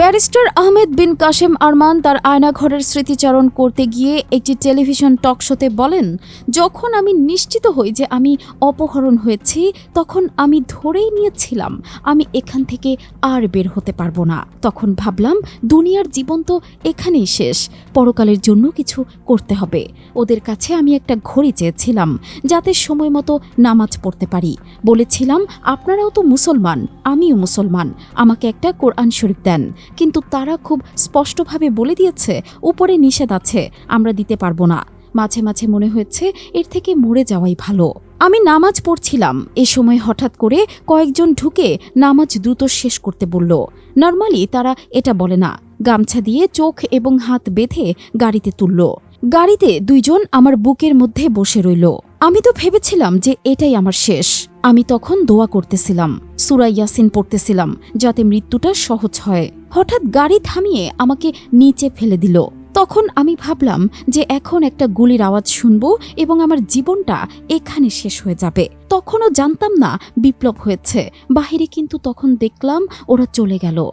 Barrister Ahmed বিন কাশেম আরমান তার আয়নাঘরের স্মৃতিচারণ করতে গিয়ে একটি টেলিভিশন টক শোতে বলেন, যখন আমি নিশ্চিত হই যে আমি অপহরণ হয়েছি, তখন আমি ধরেই নিয়েছিলাম, আমি এখান থেকে আর বের হতে পারব না। তখন ভাবলাম, দুনিয়ার জীবন তো এখানেই শেষ, পরকালের জন্য কিছু করতে হবে। ওদের কাছে আমি একটা ঘড়ি চেয়েছিলাম, যাতে সময় মতো নামাজ পড়তে পারি। বলেছিলাম, আপনারাও তো মুসলমান, আমিও মুসলমান, আমাকে একটা কোরআন শরীফ দেন। কিন্তু তারা খুব স্পষ্টভাবে বলে দিয়েছে, উপরে নিষেধ আছে, আমরা দিতে পারব না। মাঝে মাঝে মনে হয়েছে এর থেকে মরে যাওয়াই ভালো। আমি নামাজ পড়ছিলাম। এ সময় হঠাৎ করে কয়েকজন ঢুকে নামাজ দ্রুত শেষ করতে বলল। নর্মালি তারা এটা বলে না। গামছা দিয়ে চোখ এবং হাত বেঁধে গাড়িতে তুলল। গাড়িতে দুইজন আমার বুকের মধ্যে বসে রইল। আমি তো ভেবেছিলাম যে এটাই আমার শেষ। আমি তখন দোয়া করতেছিলাম, সুরা ইয়াসিন পড়তেছিলাম, যাতে মৃত্যুটা সহজ হয়। হঠাৎ গাড়ি থামিয়ে আমাকে নিচে ফেলে দিল। তখন আমি ভাবলাম যে এখন একটা গুলির আওয়াজ শুনব এবং আমার জীবনটা এখানে শেষ হয়ে যাবে। তখনও জানতাম না বিপ্লব হয়েছে। বাহিরে কিন্তু তখন দেখলাম ওরা চলে গেল।